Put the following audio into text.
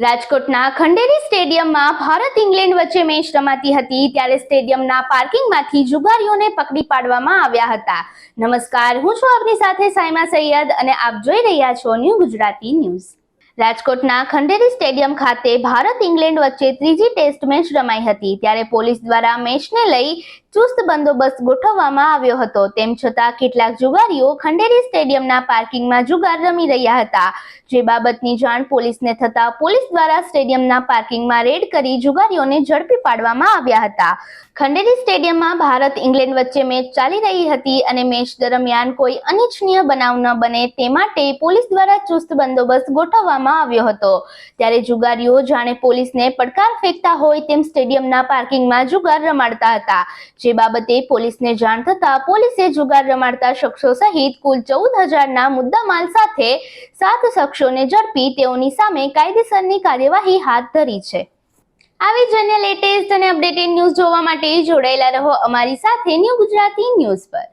રાજકોટના ખંડેરી સ્ટેડિયમમાં ભારત ઇંગ્લેન્ડ વચ્ચે મેચ રમાતી હતી ત્યારે સ્ટેડિયમના પાર્કિંગમાંથી જુગારીઓને પકડી પાડવામાં આવ્યા હતા. નમસ્કાર, હું છું આપની સાથે સાયમા સૈયદ અને આપ જોઈ રહ્યા છો ન્યૂ ગુજરાતી ન્યૂઝ. રાજકોટના ખંડેરી સ્ટેડિયમ ખાતે ભારત ઇંગ્લેન્ડ વચ્ચે ત્રીજી ટેસ્ટ મેચ રમાઈ હતી. ત્યારે પોલીસ દ્વારા મેચને લઈ ચુસ્ત બંદોબસ્ત ગોઠવવામાં આવ્યો હતો. તેમ છતાં કેટલાક જુગારીઓ ખંડેરી સ્ટેડિયમના પાર્કિંગમાં જુગાર રમી રહ્યા હતા. જે બાબતની જાણ પોલીસને થતા પોલીસ દ્વારા સ્ટેડિયમના પાર્કિંગમાં રેડ કરી જુગારીઓને ઝડપી પાડવામાં આવ્યા હતા. ખંડેરી સ્ટેડિયમમાં ભારત ઇંગ્લેન્ડ વચ્ચે મેચ ચાલી રહી હતી અને મેચ દરમિયાન કોઈ અનિચ્છનીય બનાવ ન બને તે માટે પોલીસ દ્વારા ચુસ્ત બંદોબસ્ત ગોઠવવામાં આવ્યો હતો. ત્યારે જુગારીઓ જાણે પોલીસને પડકાર ફેંકતા હોય તેમ સ્ટેડિયમના પાર્કિંગમાં જુગાર રમાડતા હતા. જે બાબતે પોલીસને જાણ થતા પોલીસે જુગાર રમાડતા શખ્સો સહિત કુલ ચૌદ હજારના મુદ્દામાલ સાથે સાત શખ્સોને ઝડપી તેઓની સામે કાયદેસરની કાર્યવાહી હાથ ધરી છે. આવી જ અન્ય લેટેસ્ટ અને અપડેટેડ ન્યૂઝ જોવા માટે જોડાયેલા રહો અમારી સાથે ન્યૂ ગુજરાતી ન્યૂઝ પર.